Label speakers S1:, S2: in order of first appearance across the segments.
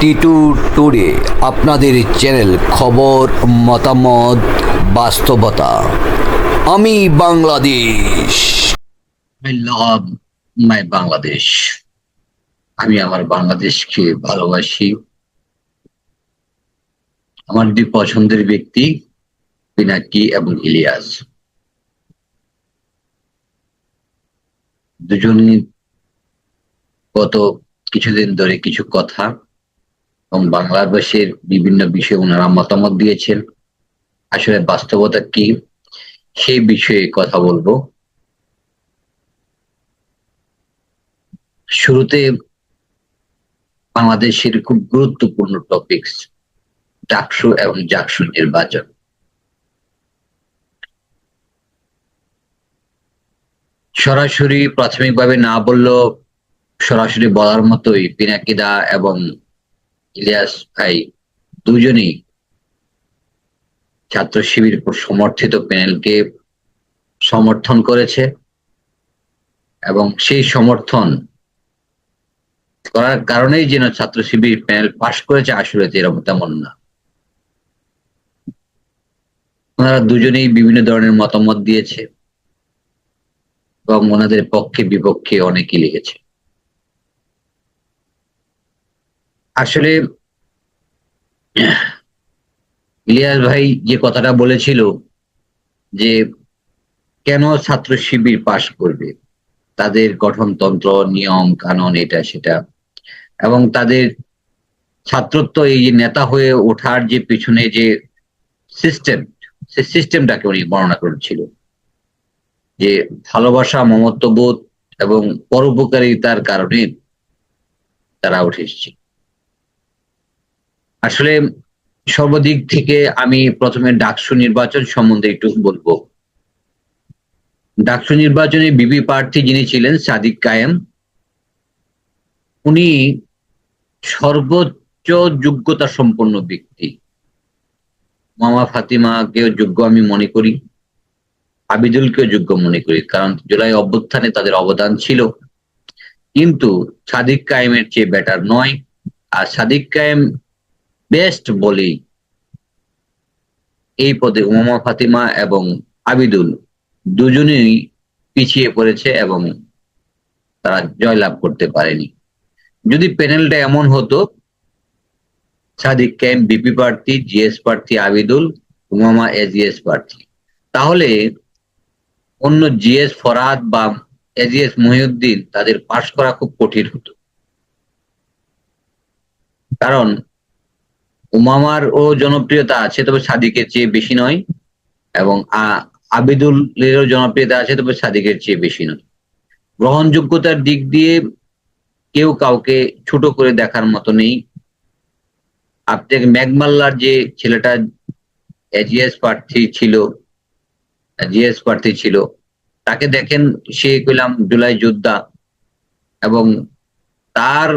S1: Titu today আপনাদের channel খবর, মতামত, বাস্তবতা। আমি Bangladesh.
S2: I love my Bangladesh আমি আমার বাংলাদেশকে ভালোবাসি। আমার দুই পছন্দের ব্যক্তি পিনাকি এবং ইলিয়াস। দুজনই গত কিছুদিন ধরে কিছু কথা এবং বাংলাদেশের বিভিন্ন বিষয়ে ওনারা মতামত দিয়েছেন। আসলে বাস্তবতা কি, সেই বিষয়ে কথা বলব। শুরুতে বাংলাদেশের খুব গুরুত্বপূর্ণ টপিকস ডাকসু এবং জাকসু নির্বাচন। সরাসরি প্রাথমিকভাবে না বললেও সরাসরি বলার মতোই পিনাকিদা এবং ইলিয়াস ভাই, দুজনেই ছাত্র শিবির সমর্থিত প্যানেলকে সমর্থন করেছে এবং সেই সমর্থন করার কারণেই যেন ছাত্র শিবির প্যানেল পাশ করেছে, আসলে এরকম তেমন না। ওনারা দুজনেই বিভিন্ন ধরনের মতামত দিয়েছে এবং ওনাদের পক্ষে বিপক্ষে অনেকেই লিখেছে। আসলে, ইলিয়াস ভাই যে কথাটা বলেছিল যে, কেন ছাত্র শিবির পাশ করবে? তাদের গঠনতন্ত্র, নিয়ম, কানুন, এটা, সেটা। এবং তাদের ছাত্রত্ব, এই নেতা হয়ে ওঠার যে পিছনে যে সিস্টেম সে সিস্টেমটাকে উনি বর্ণনা করেছিল। যে ভালোবাসা, মমত্ববোধ এবং পরোপকারিতার কারণে তারা উঠে এসেছে। আসলে সর্বদিক থেকে আমি প্রথমে ডাকসু নির্বাচন সম্বন্ধে একটু বলব। ডাকসু নির্বাচনে বিবি প্রার্থী যিনি ছিলেন, সাদিক কায়েম, উনি সর্বোচ্চ যোগ্যতা সম্পন্ন ব্যক্তি। মামা ফাতিমাকেও যোগ্য আমি মনে করি, আবিদুলকেও যোগ্য মনে করি, কারণ জুলাই অভ্যুত্থানে তাদের অবদান ছিল। কিন্তু সাদিক কায়েমের চেয়ে বেটার নয়। আর সাদিক কায়েম বেস্ট বলেই এই পদে উমামা ফাতিমা এবং আবিদুল দুজনেই পিছিয়ে পড়েছে এবং তারা জয়লাভ করতে পারেনি। যদি প্যানেলটা এমন হতো, সাদিক ক্যাম বিপি প্রার্থী জিএস প্রার্থী, আবিদুল, উমামা এজিএস প্রার্থী। তাহলে অন্য জিএস ফরাদ বা এজিএস মহিউদ্দিন তাদের পাশ করা খুব কঠিন হতো। কারণ উমামার ও জনপ্রিয়তা আছে, তবে সাদিকের চেয়ে বেশি নয়। এবং আবিদুলেরও জনপ্রিয়তা আছে, তবে সাদিকের চেয়ে বেশি নয়। গ্রহণযোগ্যতার দিক দিয়ে কেউ কাউকে ছোট করে দেখার মতো নেই। আপনি ম্যাগমাল্লার যে ছেলেটা, এজিএস প্রার্থী ছিল জিএস প্রার্থী ছিল, তাকে দেখেন, সে কইলাম জুলাই যোদ্ধা। এবং তার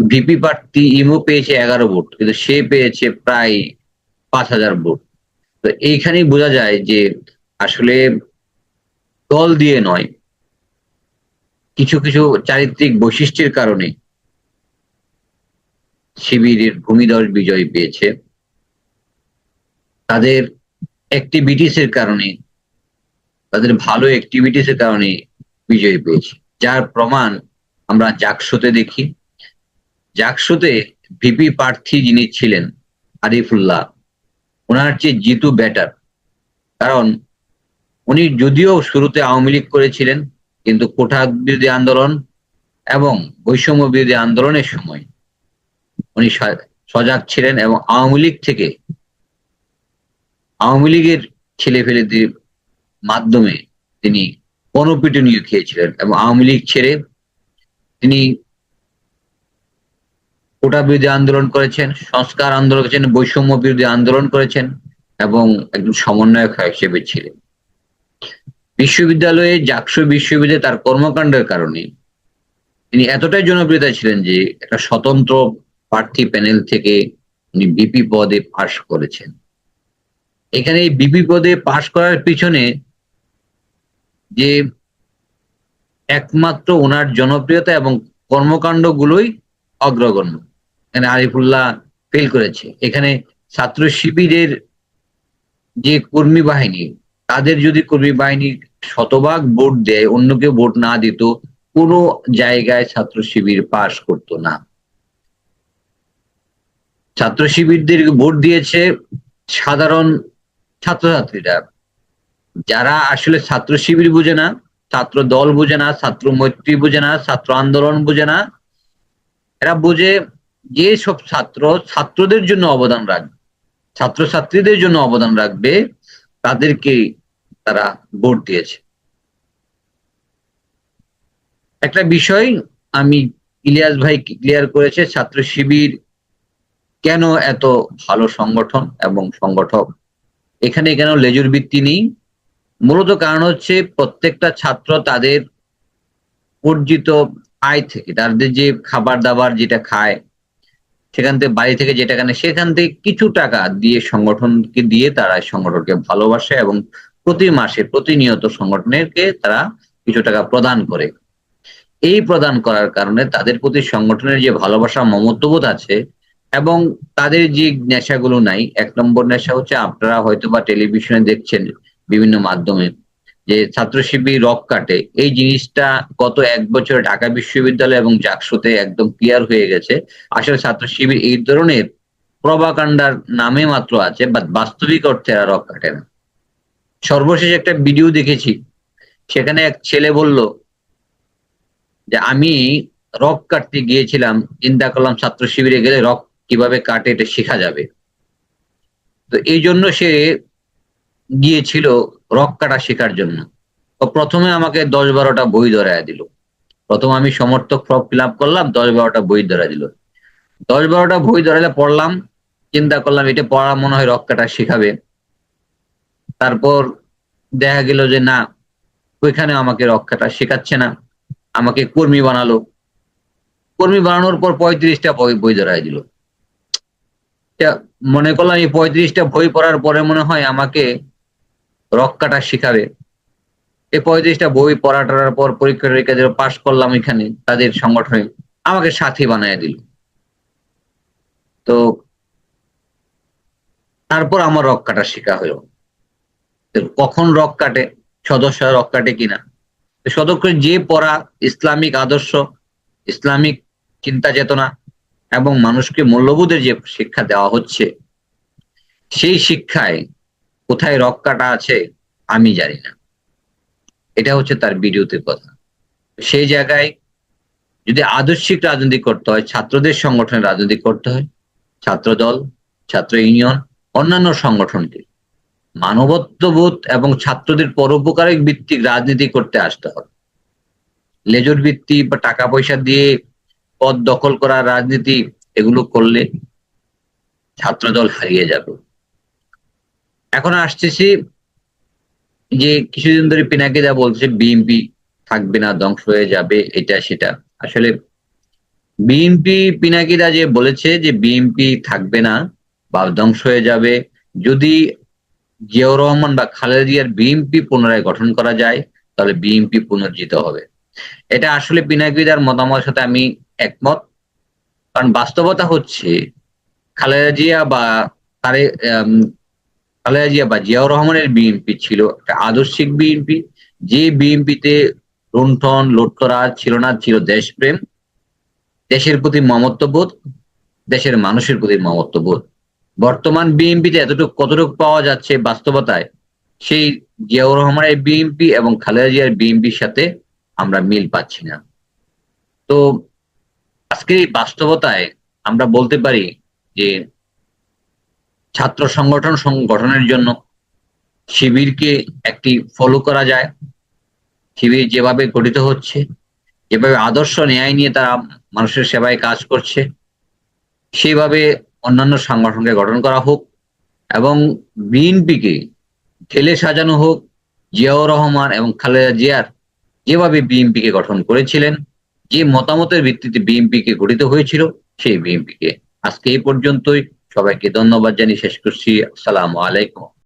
S2: ভিপি প্রার্থী ইমো পেয়েছে এগারো ভোট, কিন্তু সে পেয়েছে প্রায় পাঁচ হাজার ভোট। তো এইখানেই বোঝা যায় যে আসলে দল দিয়ে নয়, কিছু কিছু চারিত্রিক বৈশিষ্ট্যের কারণে শিবিরের ভূমিদল বিজয় পেয়েছে। তাদের অ্যাক্টিভিটিস এর কারণে, তাদের ভালো অ্যাক্টিভিটিস এর কারণে বিজয় পেয়েছে। যার প্রমাণ আমরা জাকসোতে দেখি। জাকসুতে ভিপি প্রার্থী যিনি ছিলেন, আরিফুল্লাহ, ওনার চেয়ে জিতু ব্যাটার কারণ উনি যদিও শুরুতে আওয়ামী লীগ করেছিলেন, কিন্তু কোঠা বিরোধী আন্দোলন এবং বৈষম্য বিরোধী আন্দোলনের সময় উনি সজাগ ছিলেন এবং আওয়ামী লীগ থেকে আওয়ামী লীগের ছেলে ফেলেদের মাধ্যমে তিনি গণপিটনীয় খেয়েছিলেন এবং আওয়ামী লীগ ছেড়ে তিনি কোটা বিরোধী আন্দোলন করেছেন, সংস্কার আন্দোলন করেছেন বৈষম্য বিরোধী আন্দোলন করেছেন এবং একজন সমন্বয়ক হিসেবে ছিলেন। বিশ্ববিদ্যালয়ে জাকসু বিশ্ববিদ্যালয়ে তার কর্মকাণ্ডের কারণে তিনি এতটাই জনপ্রিয়তা ছিলেন যে একটা স্বতন্ত্র প্রার্থী প্যানেল থেকে উনি বিপি পদে পাশ করেছেন। এখানে এই বিপি পদে পাশ করার পিছনে যে একমাত্র ওনার জনপ্রিয়তা এবং কর্মকাণ্ড গুলোই অগ্রগণ্য। এখানে আরিফুল্লাহ ফেল করেছে। এখানে ছাত্র শিবিরের যে কর্মী বাহিনী, তাদের যদি কর্মী বাহিনী শতভাগ ভোট দেয়, অন্য কেউ ভোট না দিত, কোনো জায়গায় ছাত্র শিবির পাশ করতো না। ছাত্র শিবিরদের ভোট দিয়েছে সাধারণ ছাত্রছাত্রীরা। যারা আসলে ছাত্র শিবির বুঝে না, ছাত্র দল বুঝে না, ছাত্র মৈত্রী বুঝে না, ছাত্র আন্দোলন বুঝে না, এরা বুঝে যে সব ছাত্র, ছাত্রদের জন্য অবদান রাখবে ছাত্রছাত্রীদের জন্য অবদান রাখবে, তাদেরকে তারা ভোট দিয়েছে। একটা বিষয় আমি ইলিয়াস ভাই ক্লিয়ার করেছে, ছাত্র শিবির কেন এত ভালো সংগঠন এবং সংগঠক? এখানে কেন লেজুর ভিত্তি নেই? মূলত কারণ হচ্ছে প্রত্যেকটা ছাত্র তাদের অর্জিত আয় থেকে, তাদের যে খাবার দাবার যেটা খায় সেখান থেকে বাড়ি থেকে যেটা কেনে সেখান থেকে কিছু টাকা দিয়ে সংগঠনকে দিয়ে তারা সংগঠনকে ভালোবাসে এবং প্রতি মাসে প্রতিনিয়ত সংগঠনেরকে তারা কিছু টাকা প্রদান করে। এই প্রদান করার কারণে তাদের প্রতি সংগঠনের যে ভালোবাসা, মমত্ববোধ আছে এবং তাদের যে নেশাগুলো নাই, এক নম্বর নেশা হচ্ছে আপনারা হয়তো বা টেলিভিশনে দেখছেন বিভিন্ন মাধ্যমে। যে ছাত্র শিবির রক কাটে, এই জিনিসটা গত এক বছর ঢাকা বিশ্ববিদ্যালয় এবং জাকসুতে একদম ক্লিয়ার হয়ে গেছে। আসলে ছাত্র শিবির এই ধরনের প্রবাকাণ্ডার নামে মাত্র আছে, বাট বাস্তবিক অর্থে এরা রক কাটে না। সর্বশেষ একটা ভিডিও দেখেছি, সেখানে এক ছেলে বলল যে, আমি রক কাটতে গিয়েছিলাম, চিন্তা করলাম ছাত্র শিবিরে গেলে রক কীভাবে কাটে এটা শেখা যাবে। তো এই জন্য সে গিয়েছিল রক কাটা শেখার জন্য। তো প্রথমে আমাকে দশ বারোটা বই ধরায় দিল। প্রথম আমি সমর্থক ফর্ম ফিল আপ করলাম, দশ বারোটা বই ধরা দিল। দশ বারোটা বই ধরালে পড়লাম, চিন্তা করলাম এটা পড়া মনে হয় রক কাটা শেখাবে। তারপর দেখা গেল যে না, ওইখানে আমাকে রক কাটা শেখাচ্ছে না, আমাকে কর্মী বানালো। কর্মী বানানোর পর পঁয়ত্রিশটা বই বই ধরায় দিল। মনে করলাম এই পঁয়ত্রিশটা বই পড়ার পরে মনে হয় আমাকে রক কাটা শিখাবে। এই পঁয়ত্রিশটা বই পড়া টড়ার পর পরীক্ষা টরীক্ষা দিল পাশ করলাম এখানে, তাদের সংগঠনে আমাকে সাথী বানায় দিল। তো তারপর আমার রক কাটা শেখা হলো। কখন রক কাটে সদস্য রক কাটে কিনা? সদস্য যে পড়া ইসলামিক আদর্শ, ইসলামিক চিন্তা চেতনা এবং মানুষকে মূল্যবোধের যে শিক্ষা দেওয়া হচ্ছে, সেই শিক্ষায় কোথায় রক কাটা আছে, আমি জানি না। এটা হচ্ছে তার ভিডিওতে কথা। সেই জায়গায় যদি আদর্শিক রাজনীতি করতে হয়, ছাত্রদের সংগঠনের রাজনীতি করতে হয় ছাত্র দল ছাত্র ইউনিয়ন, অন্যান্য সংগঠনকে, মানবত্ববোধ এবং ছাত্রদের পরোপকারিক ভিত্তিক রাজনীতি করতে আসতে হবে। লেজর ভিত্তি বা টাকা পয়সা দিয়ে পদ দখল করা রাজনীতি এগুলো করলে ছাত্রদল হারিয়ে যাবে। এখন আসতেছি যে কিছুদিন ধরে পিনাকিদা বলছে বিএনপি থাকবে না, ধ্বংস হয়ে যাবে, এটা সেটা। আসলে বিএনপি পিনাকিদা যে বলেছে যে বিএনপি থাকবে না বা ধ্বংস হয়ে যাবে, যদি জিয়াউর রহমান বা খালেদা জিয়ার বিএনপি পুনরায় গঠন করা যায়, তাহলে বিএনপি পুনর্জিত হবে। এটা আসলে পিনাকিদার মতামতের সাথে আমি একমত। কারণ বাস্তবতা হচ্ছে, খালেদা জিয়া বা তারে খালেদা জিয়া বা জিয়াউর রহমানের বিএনপি ছিল একটা আদর্শিক বিএনপি। যে বিএনপিতে লুণ্ঠন, লুটতরাজ ছিল না, ছিল দেশপ্রেম। দেশের প্রতি মমত্ববোধ, দেশের মানুষের প্রতি মমত্ববোধ। বর্তমান বিএনপিতে এতটুকু, কতটুকু পাওয়া যাচ্ছে বাস্তবতায়, সেই জিয়াউর রহমানের বিএনপি এবং খালেদা জিয়ার বিএনপির সাথে আমরা মিল পাচ্ছি না। তো আজকের এই বাস্তবতায় আমরা বলতে পারি যে ছাত্র সংগঠন সংগঠনের জন্য শিবিরকে একটি ফলো করা যায়। শিবির যেভাবে গঠিত হচ্ছে, যেভাবে আদর্শ ন্যায় নিয়ে তারা মানুষের সেবায় কাজ করছে সেইভাবে অন্যান্য সংগঠনকে গঠন করা হোক এবং বিএনপিকে ঠেলে সাজানো হোক, জিয়াউর রহমান এবং খালেদা জিয়ার যেভাবে বিএনপিকে গঠন করেছিলেন, যে মতামতের ভিত্তিতে বিএনপিকে গঠিত হয়েছিল, সেই বিএনপিকে আজকে এই পর্যন্তই। সবাইকে ধন্যবাদ জানিয়ে শেষ করছি। আসসালামু আলাইকুম।